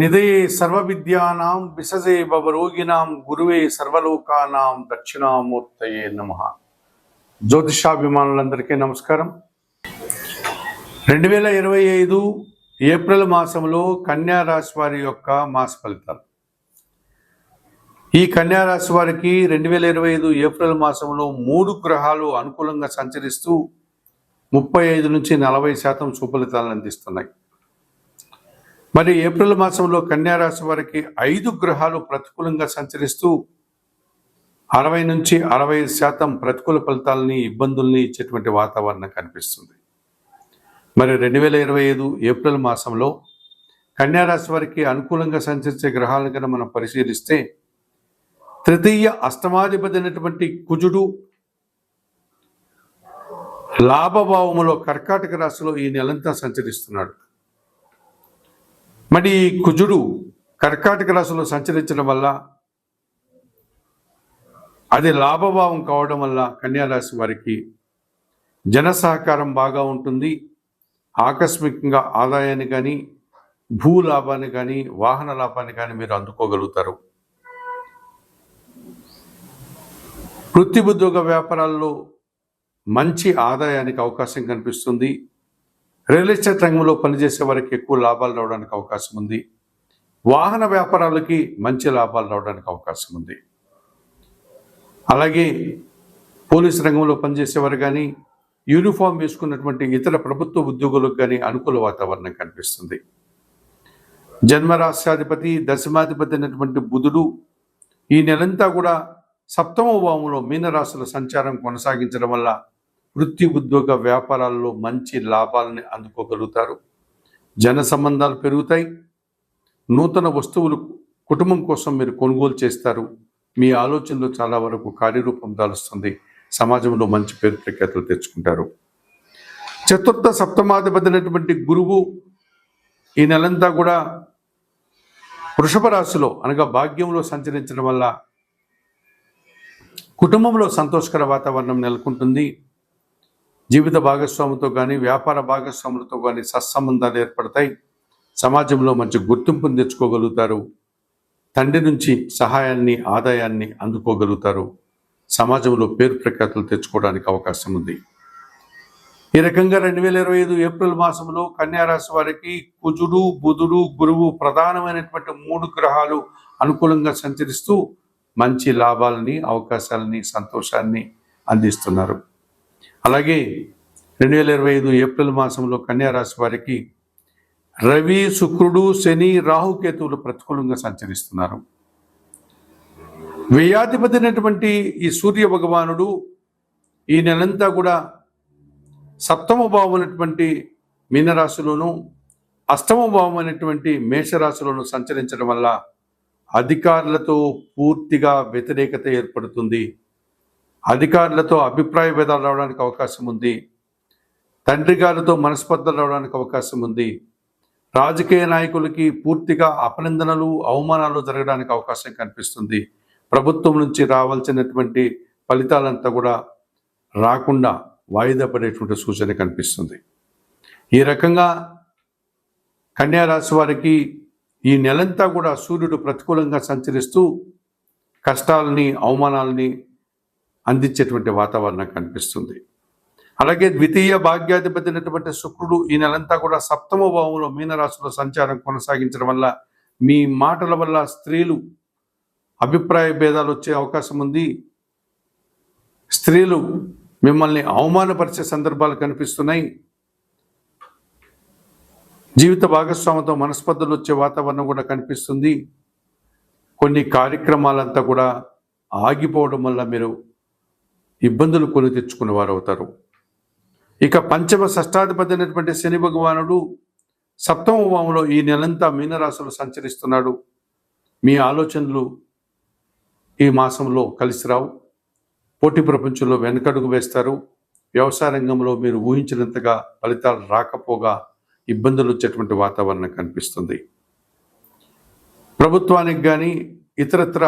నిధయే సర్వవిద్యానాం విసజే భవరోగిణాం గురువే సర్వలోకానాం దక్షిణామూర్తయే నమ. జ్యోతిషాభిమానులందరికీ నమస్కారం. రెండు వేల ఇరవై ఐదు ఏప్రిల్ మాసంలో కన్యారాశి వారి యొక్క మాస ఫలితాలు. ఈ కన్యారాశి వారికి రెండు వేల ఇరవై ఐదు ఏప్రిల్ మాసంలో మూడు గ్రహాలు అనుకూలంగా సంచరిస్తూ ముప్పై ఐదు నుంచి నలభై శాతం సుఫలితాలను అందిస్తున్నాయి. మరి ఏప్రిల్ మాసంలో కన్యా రాశి వారికి ఐదు గ్రహాలు ప్రతికూలంగా సంచరిస్తూ అరవై నుంచి అరవై శాతం ప్రతికూల ఫలితాలని ఇబ్బందుల్ని ఇచ్చేటువంటి వాతావరణం కనిపిస్తుంది. మరి రెండు వేల ఇరవై ఐదు ఏప్రిల్ మాసంలో కన్యా రాశి వారికి అనుకూలంగా సంచరించే గ్రహాలను కనుక మనం పరిశీలిస్తే తృతీయ అష్టమాధిపతి అయినటువంటి కుజుడు లాభభావములో కర్కాటక రాశిలో ఈ నెలంతా సంచరిస్తున్నాడు. మరి ఈ కుజుడు కర్కాటక రాశిలో సంచరించడం వల్ల అది లాభభావం కావడం వల్ల కన్యారాశి వారికి జన సహకారం బాగా ఉంటుంది. ఆకస్మికంగా ఆదాయాన్ని కానీ భూ లాభాన్ని కానీ వాహన లాభాన్ని కానీ మీరు అందుకోగలుగుతారు. వృత్తి ఉద్యోగ వ్యాపారాల్లో మంచి ఆదాయానికి అవకాశం కనిపిస్తుంది. రియల్ ఎస్టేట్ రంగంలో పనిచేసే వారికి ఎక్కువ లాభాలు రావడానికి అవకాశం ఉంది. వాహన వ్యాపారాలకి మంచి లాభాలు రావడానికి అవకాశం ఉంది. అలాగే పోలీస్ రంగంలో పనిచేసేవారు కానీ యూనిఫామ్ వేసుకున్నటువంటి ఇతర ప్రభుత్వ ఉద్యోగులకు కానీ అనుకూల వాతావరణం కనిపిస్తుంది. జన్మరాష్ట్రాధిపతి దశమాధిపతి అయినటువంటి బుధుడు ఈ నెలంతా కూడా సప్తమ భావంలో మీనరాశుల సంచారం కొనసాగించడం వల్ల వృత్తి ఉద్యోగ వ్యాపారాల్లో మంచి లాభాలని అందుకోగలుగుతారు. జన సంబంధాలు పెరుగుతాయి. నూతన వస్తువులు కుటుంబం కోసం మీరు కొనుగోలు చేస్తారు. మీ ఆలోచనలు చాలా వరకు కార్యరూపం దాలుస్తుంది. సమాజంలో మంచి పేరు ప్రఖ్యాతులు తెచ్చుకుంటారు. చతుర్థ సప్తమాధిపతినటువంటి గురువు ఈ నెలంతా కూడా వృషభ రాశిలో అనగా భాగ్యంలో సంచరించడం వల్ల కుటుంబంలో సంతోషకర వాతావరణం నెలకొంటుంది. జీవిత భాగస్వామితో కానీ వ్యాపార భాగస్వాములతో కానీ సత్సంబంధాలు ఏర్పడతాయి. సమాజంలో మంచి గుర్తింపును తెచ్చుకోగలుగుతారు. తండ్రి నుంచి సహాయాన్ని ఆదాయాన్ని అందుకోగలుగుతారు. సమాజంలో పేరు ప్రఖ్యాతులు తెచ్చుకోవడానికి అవకాశం ఉంది. ఈ రకంగా రెండు వేల ఇరవై ఐదు ఏప్రిల్ మాసంలో కన్యారాశి వారికి కుజుడు బుధుడు గురువు ప్రధానమైనటువంటి మూడు గ్రహాలు అనుకూలంగా సంచరిస్తూ మంచి లాభాలని అవకాశాలని సంతోషాన్ని అందిస్తున్నారు. అలాగే రెండు వేల ఇరవై ఐదు ఏప్రిల్ మాసంలో కన్యారాశి వారికి రవి శుక్రుడు శని రాహుకేతువులు ప్రతికూలంగా సంచరిస్తున్నారు. వ్యయాధిపతి అయినటువంటి ఈ సూర్య భగవానుడు ఈ నెలంతా కూడా సప్తమ భావం అనేటువంటి మీనరాశిలోను అష్టమ భావం అనేటువంటి మేషరాశిలోను సంచరించడం వల్ల అధికారులతో పూర్తిగా వ్యతిరేకత ఏర్పడుతుంది. అధికారులతో అభిప్రాయ భేదాలు రావడానికి అవకాశం ఉంది. తండ్రి గారితో మనస్పర్ధలు రావడానికి అవకాశం ఉంది. రాజకీయ నాయకులకి పూర్తిగా అపనిందనలు అవమానాలు జరగడానికి అవకాశం కనిపిస్తుంది. ప్రభుత్వం నుంచి రావాల్సినటువంటి ఫలితాలంతా కూడా రాకుండా వాయిదా పడేటువంటి సూచన కనిపిస్తుంది. ఈ రకంగా కన్యారాశి వారికి ఈ నెలంతా కూడా సూర్యుడు ప్రతికూలంగా సంచరిస్తూ కష్టాలని అవమానాలని అందించేటువంటి వాతావరణం కనిపిస్తుంది. అలాగే ద్వితీయ భాగ్యాధిపతి అయినటువంటి శుక్రుడు ఈ నెలంతా కూడా సప్తమ భావంలో మీనరాశిలో సంచారం కొనసాగించడం వల్ల మీ మాటల వల్ల స్త్రీలు అభిప్రాయ భేదాలు వచ్చే అవకాశం ఉంది. స్త్రీలు మిమ్మల్ని అవమానపరిచే సందర్భాలు కనిపిస్తున్నాయి. జీవిత భాగస్వామితో మనస్పర్ధలు వచ్చే వాతావరణం కూడా కనిపిస్తుంది. కొన్ని కార్యక్రమాలంతా కూడా ఆగిపోవడం వల్ల మీరు ఇబ్బందులు కొని తెచ్చుకున్న వారు అవుతారు ఇక పంచమ షష్టాధిపతి అయినటువంటి శని భగవానుడు సప్తమ వాములో ఈ నెలంతా మీనరాశులు సంచరిస్తున్నాడు. మీ ఆలోచనలు ఈ మాసంలో కలిసి రావు. పోటీ ప్రపంచంలో వెనకడుగు వేస్తారు. వ్యవసాయ రంగంలో మీరు ఊహించినంతగా ఫలితాలు రాకపోగా ఇబ్బందులు వచ్చేటువంటి వాతావరణం కనిపిస్తుంది. ప్రభుత్వానికి కానీ ఇతరత్ర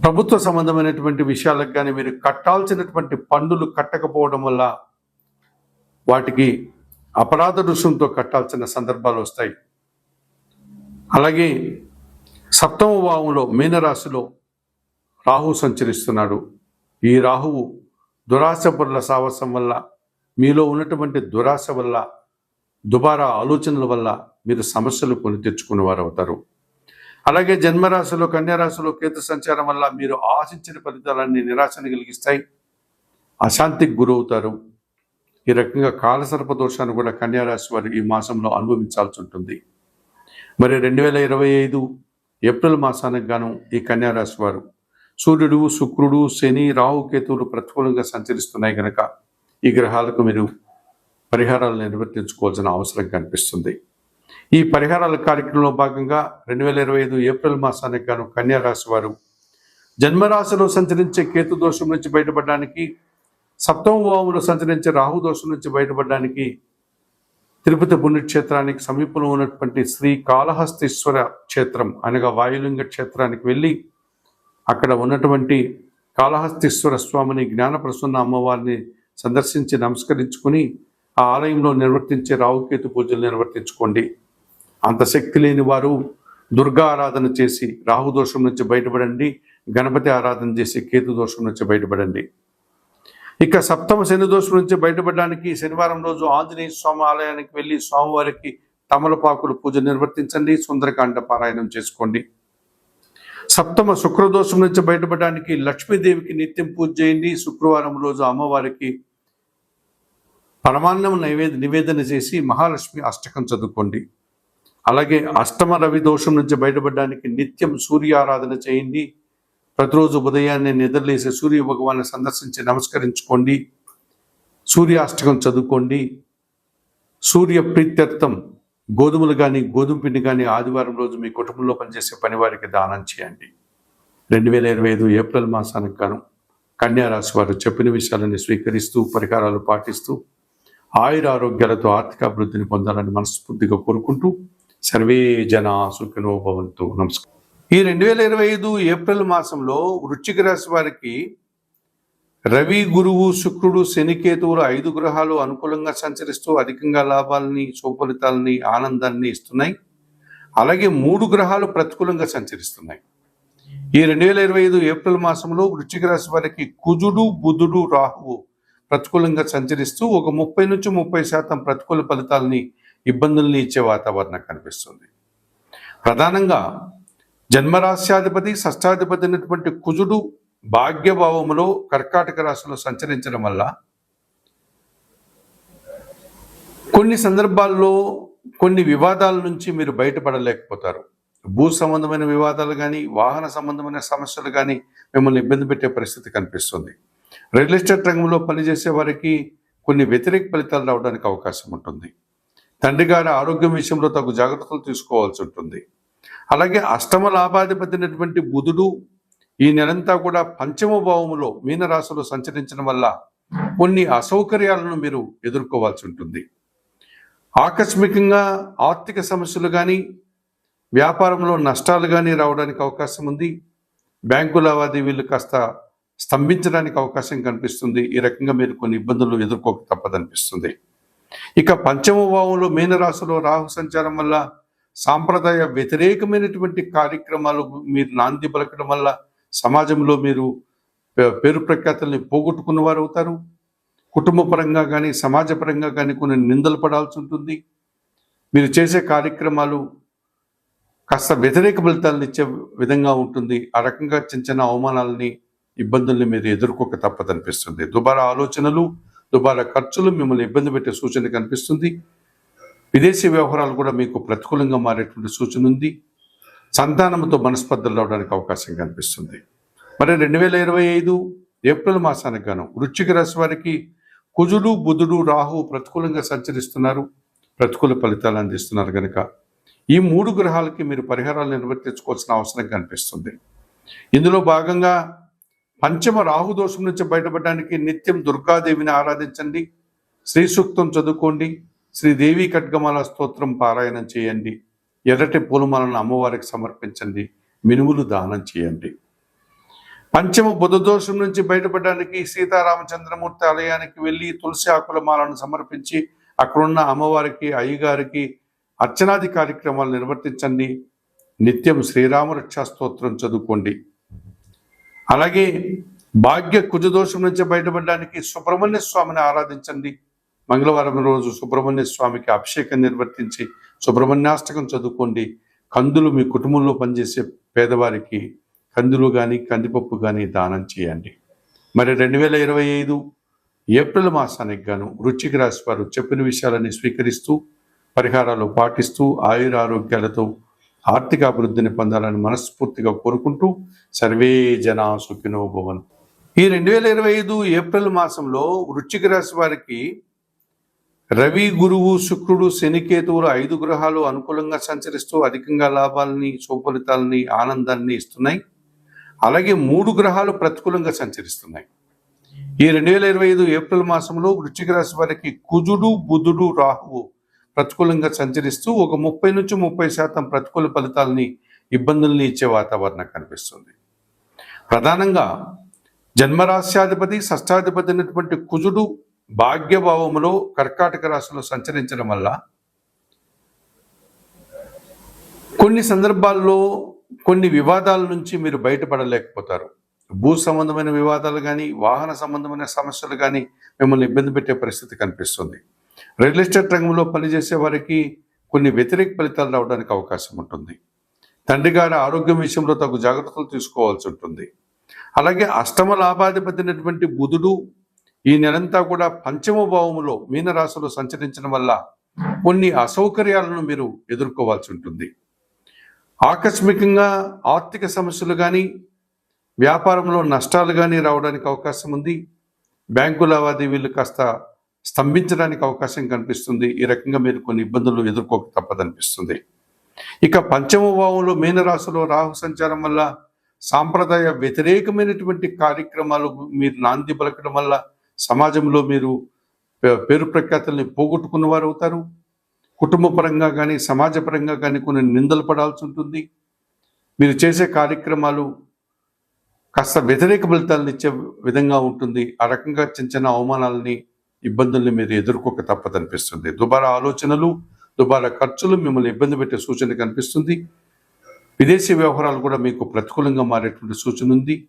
ప్రభుత్వ సంబంధమైనటువంటి విషయాలకు కానీ మీరు కట్టాల్సినటువంటి పన్నులు కట్టకపోవడం వల్ల వాటికి అపరాధ రుసుంతో కట్టాల్సిన సందర్భాలు వస్తాయి. అలాగే సప్తమ భావంలో మీనరాశిలో రాహు సంచరిస్తున్నాడు. ఈ రాహువు దురాశ పనుల సావసం వల్ల మీలో ఉన్నటువంటి దురాశ వల్ల దుబారా ఆలోచనల వల్ల మీరు సమస్యలు కొని తెచ్చుకునే వారు అవుతారు అలాగే జన్మరాశిలో కన్యారాశిలో కేతు సంచారం వల్ల మీరు ఆశించిన ఫలితాలన్నీ నిరాశను కలిగిస్తాయి. అశాంతికి గురవుతారు. ఈ రకంగా కాలసర్ప దోషాన్ని కూడా కన్యారాశి వారు ఈ మాసంలో అనుభవించాల్సి ఉంటుంది. మరి రెండు వేల ఇరవై ఐదు ఏప్రిల్ మాసానికి గాను ఈ కన్యారాశి వారు సూర్యుడు శుక్రుడు శని రాహుకేతువులు ప్రతికూలంగా సంచరిస్తున్నాయి కనుక ఈ గ్రహాలకు మీరు పరిహారాలు నిర్వర్తించుకోవాల్సిన అవసరం కనిపిస్తుంది. ఈ పరిహారాల కార్యక్రమంలో భాగంగా రెండు వేల ఇరవై ఐదు ఏప్రిల్ మాసానికి గాను కన్యారాశి వారు జన్మరాశిలో సంచరించే కేతు దోషం నుంచి బయటపడడానికి సప్తమ భావంలో సంచరించే రాహు దోషం నుంచి బయటపడడానికి తిరుపతి పుణ్యక్షేత్రానికి సమీపంలో ఉన్నటువంటి శ్రీ కాళహస్తీశ్వర క్షేత్రం అనగా వాయులింగ క్షేత్రానికి వెళ్ళి అక్కడ ఉన్నటువంటి కాళహస్తీశ్వర స్వామిని జ్ఞానప్రసన్న అమ్మవారిని సందర్శించి నమస్కరించుకుని ఆ ఆలయంలో నిర్వర్తించే రావుకేతు పూజలు నిర్వర్తించుకోండి. అంత శక్తి లేని వారు దుర్గా ఆరాధన చేసి రాహు దోషం నుంచి బయటపడండి గణపతి ఆరాధన చేసి కేతు దోషం నుంచి బయటపడండి. ఇక సప్తమ శని దోషం నుంచి బయటపడడానికి శనివారం రోజు ఆంజనేయ స్వామి ఆలయానికి వెళ్ళి స్వామివారికి తమలపాకులు పూజ నిర్వర్తించండి సుందరకాండ పారాయణం చేసుకోండి. సప్తమ శుక్రదోషం నుంచి బయటపడడానికి లక్ష్మీదేవికి నిత్యం పూజ చేయండి శుక్రవారం రోజు అమ్మవారికి పరమాన్నం నైవేద్య నివేదన చేసి మహాలక్ష్మి అష్టకం చదువుకోండి. అలాగే అష్టమ రవి దోషం నుంచి బయటపడడానికి నిత్యం సూర్య ఆరాధన చేయండి. ప్రతిరోజు ఉదయాన్నే నిద్రలేసి సూర్య భగవాన్ని సందర్శించి నమస్కరించుకోండి. సూర్యాష్టకం చదువుకోండి. సూర్య ప్రీత్యర్థం గోధుమలు కానీ గోధుమ పిండి కానీ ఆదివారం రోజు మీ కుటుంబంలో పనిచేసే పనివారికి దానం చేయండి. రెండు వేల ఇరవై ఐదు ఏప్రిల్ మాసానికి గాను కన్యారాశి వారు చెప్పిన విషయాలని స్వీకరిస్తూ పరిహారాలు పాటిస్తూ ఆయుర ఆరోగ్యాలతో ఆర్థిక అభివృద్ధిని పొందాలని మనస్ఫూర్తిగా కోరుకుంటూ సర్వే జన సుఖినో భవంతు. నమస్కారం. ఈ రెండు వేల ఇరవై ఐదు ఏప్రిల్ మాసంలో వృశ్చిక రాశి వారికి రవి గురువు శుక్రుడు శనికేతువులు ఐదు గ్రహాలు అనుకూలంగా సంచరిస్తూ అధికంగా లాభాలని సుఫలితాలని ఆనందాన్ని ఇస్తున్నాయి. అలాగే మూడు గ్రహాలు ప్రతికూలంగా సంచరిస్తున్నాయి. ఈ రెండు వేల ఇరవై ఐదు ఏప్రిల్ మాసంలో వృశ్చిక రాశి వారికి కుజుడు బుధుడు రాహువు ప్రతికూలంగా సంచరిస్తూ ఒక ముప్పై నుంచి ముప్పై శాతం ప్రతికూల ఫలితాలని ఇబ్బందుల్ని ఇచ్చే వాతావరణం కనిపిస్తుంది. ప్రధానంగా జన్మరాశ్యాధిపతి షష్టాధిపతి అయినటువంటి కుజుడు భాగ్యభావములో కర్కాటక రాశిలో సంచరించడం వల్ల కొన్ని సందర్భాల్లో కొన్ని వివాదాల నుంచి మీరు బయటపడలేకపోతారు. భూ సంబంధమైన వివాదాలు కానీ వాహన సంబంధమైన సమస్యలు కానీ మిమ్మల్ని ఇబ్బంది పెట్టే పరిస్థితి కనిపిస్తుంది. రియల్ ఎస్టేట్ రంగంలో పనిచేసే వారికి కొన్ని వ్యతిరేక ఫలితాలు రావడానికి అవకాశం ఉంటుంది. తండ్రి గారి ఆరోగ్యం విషయంలో తగు జాగ్రత్తలు తీసుకోవాల్సి ఉంటుంది. అలాగే అష్టమ లాభాధిపతినటువంటి బుధుడు ఈ నెలంతా కూడా పంచమ భావములో మీనరాశిలో సంచరించడం వల్ల కొన్ని అసౌకర్యాలను మీరు ఎదుర్కోవాల్సి ఉంటుంది. ఆకస్మికంగా ఆర్థిక సమస్యలు కానీ వ్యాపారంలో నష్టాలు కానీ రావడానికి అవకాశం ఉంది. బ్యాంకు లావాదేవీలు కాస్త స్తంభించడానికి అవకాశం కనిపిస్తుంది. ఈ రకంగా మీరు కొన్ని ఇబ్బందులు ఎదుర్కోక తప్పదనిపిస్తుంది. ఇక పంచమ భావంలో మీనరాశిలో రాహు సంచారం వల్ల సాంప్రదాయ వ్యతిరేకమైనటువంటి కార్యక్రమాలు మీరు నాంది పలకడం వల్ల సమాజంలో మీరు పేరు ప్రఖ్యాతల్ని పోగొట్టుకున్న వారు అవుతారు. కుటుంబ పరంగా కానీ సమాజ పరంగా కానీ కొన్ని నిందలు పడాల్సి ఉంటుంది. మీరు చేసే కార్యక్రమాలు కాస్త వ్యతిరేక ఫలితాలను ఇచ్చే విధంగా ఉంటుంది. ఆ రకంగా చిన్న చిన్న అవమానాలని ఇబ్బందుల్ని మీరు ఎదుర్కోక తప్పదనిపిస్తుంది. దుబారా ఆలోచనలు దుబారా ఖర్చులు మిమ్మల్ని ఇబ్బంది పెట్టే సూచన కనిపిస్తుంది. విదేశీ వ్యవహారాలు కూడా మీకు ప్రతికూలంగా మారేటువంటి సూచన ఉంది. సంతానంతో మనస్పర్ధలు రావడానికి అవకాశం కనిపిస్తుంది. మరి రెండు వేల ఇరవై ఐదు ఏప్రిల్ మాసానికి గాను వృశ్చిక రాశి వారికి కుజుడు బుధుడు రాహు ప్రతికూలంగా సంచరిస్తున్నారు. ప్రతికూల ఫలితాలు అందిస్తున్నారు కనుక ఈ మూడు గ్రహాలకి మీరు పరిహారాలు నిర్వర్తించుకోవాల్సిన అవసరం కనిపిస్తుంది. ఇందులో భాగంగా పంచమ రాహు దోషం నుంచి బయటపడడానికి నిత్యం దుర్గాదేవిని ఆరాధించండి. శ్రీ సూక్తం చదువుకోండి శ్రీదేవి ఖడ్గమాల స్తోత్రం పారాయణం చేయండి. ఎర్రటి పూలమాలను అమ్మవారికి సమర్పించండి. మినుములు దానం చేయండి. పంచమ బుధ దోషం నుంచి బయటపడడానికి సీతారామచంద్రమూర్తి ఆలయానికి వెళ్ళి తులసి ఆకుల మాలను సమర్పించి అక్కడున్న అమ్మవారికి అయ్యగారికి అర్చనాది కార్యక్రమాలు నిర్వర్తించండి. నిత్యం శ్రీరామరక్షా స్తోత్రం చదువుకోండి. అలాగే భాగ్య కుజదోషం నుంచి బయటపడడానికి సుబ్రహ్మణ్య స్వామిని ఆరాధించండి. మంగళవారం రోజు సుబ్రహ్మణ్య స్వామికి అభిషేకం నిర్వర్తించి సుబ్రహ్మణ్యాష్టకం చదువుకోండి. కందులు మీ కుటుంబంలో పనిచేసే పేదవారికి కందులు కానీ కందిపప్పు కానీ దానం చేయండి. మరి రెండు వేల ఇరవై ఐదు ఏప్రిల్ మాసానికి గాను రుచికి రాశి వారు చెప్పిన విషయాలని స్వీకరిస్తూ పరిహారాలు పాటిస్తూ ఆయుర ఆరోగ్యాలతో ఆర్థిక అభివృద్ధిని పొందాలని మనస్ఫూర్తిగా కోరుకుంటూ సర్వే జనా సుఖినో భవన్. ఈ రెండు వేల ఇరవై ఐదు ఏప్రిల్ మాసంలో వృశ్చిక రాశి వారికి రవి గురువు శుక్రుడు శనికేతువులు ఐదు గ్రహాలు అనుకూలంగా సంచరిస్తూ అధికంగా లాభాలని సుఫలితాలని ఆనందాన్ని ఇస్తున్నాయి. అలాగే మూడు గ్రహాలు ప్రతికూలంగా సంచరిస్తున్నాయి. ఈ రెండు వేల ఇరవై ఐదు ఏప్రిల్ మాసంలో వృశ్చిక రాశి వారికి కుజుడు బుధుడు రాహువు ప్రతికూలంగా సంచరిస్తూ ఒక ముప్పై నుంచి ముప్పై శాతం ప్రతికూల ఫలితాలని ఇబ్బందుల్ని ఇచ్చే వాతావరణం కనిపిస్తుంది. ప్రధానంగా జన్మరాశ్యాధిపతి షష్టాధిపతి అయినటువంటి కుజుడు భాగ్యభావములో కర్కాటక రాశిలో సంచరించడం వల్ల కొన్ని సందర్భాల్లో కొన్ని వివాదాల నుంచి మీరు బయటపడలేకపోతారు. భూ సంబంధమైన వివాదాలు కానీ వాహన సంబంధమైన సమస్యలు కానీ మిమ్మల్ని ఇబ్బంది పెట్టే పరిస్థితి కనిపిస్తుంది. రియల్ ఎస్టేట్ రంగంలో పనిచేసే వారికి కొన్ని వ్యతిరేక ఫలితాలు రావడానికి అవకాశం ఉంటుంది. తండ్రి గారి ఆరోగ్యం విషయంలో తగు జాగ్రత్తలు తీసుకోవాల్సి ఉంటుంది. అలాగే అష్టమ లాభాధిపతినటువంటి బుధుడు ఈ నెలంతా కూడా పంచమ భావములో మీనరాశిలో సంచరించడం వల్ల కొన్ని అసౌకర్యాలను మీరు ఎదుర్కోవాల్సి ఉంటుంది. ఆకస్మికంగా ఆర్థిక సమస్యలు కానీ వ్యాపారంలో నష్టాలు కానీ రావడానికి అవకాశం ఉంది. బ్యాంకు లావాదేవీలు కాస్త స్తంభించడానికి అవకాశం కనిపిస్తుంది. ఈ రకంగా మీరు కొన్ని ఇబ్బందులు ఎదుర్కోక తప్పదనిపిస్తుంది. ఇక పంచమ భావంలో మీనరాశిలో రాహు సంచారం వల్ల సాంప్రదాయ వ్యతిరేకమైనటువంటి కార్యక్రమాలు మీరు నాంది పలకడం వల్ల సమాజంలో మీరు పే- పేరు ప్రఖ్యాతుల్ని పోగొట్టుకున్న వారు అవుతారు కుటుంబ పరంగా కానీ సమాజ పరంగా కానీ కొన్ని నిందలు పడాల్సి ఉంటుంది. మీరు చేసే కార్యక్రమాలు కాస్త వ్యతిరేక ఫలితాలను ఇచ్చే విధంగా ఉంటుంది. ఆ రకంగా చిన్న చిన్న అవమానాలని ఇబ్బందుల్ని మీరు ఎదుర్కోక తప్పదనిపిస్తుంది దుబారా ఆలోచనలు దుబారా ఖర్చులు మిమ్మల్ని ఇబ్బంది పెట్టే సూచన కనిపిస్తుంది. విదేశీ వ్యవహారాలు కూడా మీకు ప్రతికూలంగా మారేటువంటి సూచన ఉంది.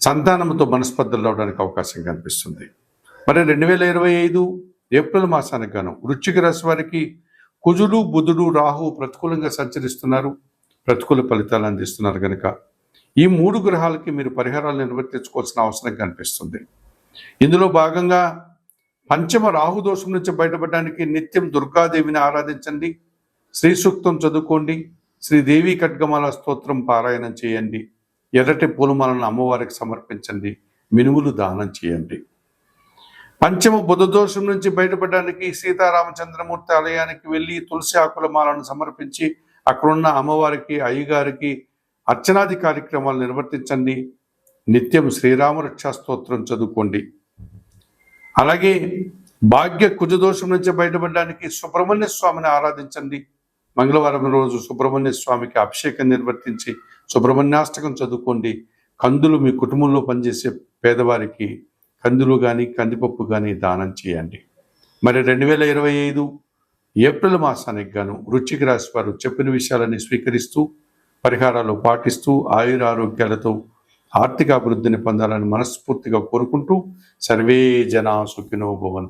సంతానంతో మనస్పర్ధలు రావడానికి అవకాశం కనిపిస్తుంది. మరి రెండు వేల ఇరవై ఐదు ఏప్రిల్ మాసానికి గాను వృశ్చిక రాశి వారికి కుజుడు బుధుడు రాహు ప్రతికూలంగా సంచరిస్తున్నారు. ప్రతికూల ఫలితాలు అందిస్తున్నారు కనుక ఈ మూడు గ్రహాలకి మీరు పరిహారాలు నిర్వర్తించుకోవాల్సిన అవసరం కనిపిస్తుంది. ఇందులో భాగంగా పంచమ రాహు దోషం నుంచి బయటపడడానికి నిత్యం దుర్గాదేవిని ఆరాధించండి. శ్రీ సూక్తం చదువుకోండి. శ్రీదేవి ఖడ్గమాల స్తోత్రం పారాయణం చేయండి. ఎర్రటి పూలమాలను అమ్మవారికి సమర్పించండి. మినుములు దానం చేయండి. పంచమ బుధ దోషం నుంచి బయటపడడానికి సీతారామచంద్రమూర్తి ఆలయానికి వెళ్ళి తులసి ఆకుల మాలను సమర్పించి అక్కడున్న అమ్మవారికి అయ్యగారికి అర్చనాది కార్యక్రమాలు నిర్వర్తించండి. నిత్యం శ్రీరామ రక్షా స్తోత్రం చదువుకోండి. అలాగే భాగ్య కుజదోషం నుంచి బయటపడడానికి సుబ్రహ్మణ్య స్వామిని ఆరాధించండి. మంగళవారం రోజు సుబ్రహ్మణ్య స్వామికి అభిషేకం నిర్వర్తించి సుబ్రహ్మణ్యాష్టకం చదువుకోండి. కందులు మీ కుటుంబంలో పనిచేసే పేదవారికి కందులు కానీ కందిపప్పు కానీ దానం చేయండి. మరి రెండు వేల ఇరవై ఐదు ఏప్రిల్ మాసానికి గాను రుచికి రాశి వారు చెప్పిన విషయాలని స్వీకరిస్తూ పరిహారాలు పాటిస్తూ ఆయుర ఆరోగ్యాలతో ఆర్థిక అభివృద్ధిని పొందాలని మనస్ఫూర్తిగా కోరుకుంటూ సర్వే జనా సుఖినో భవన్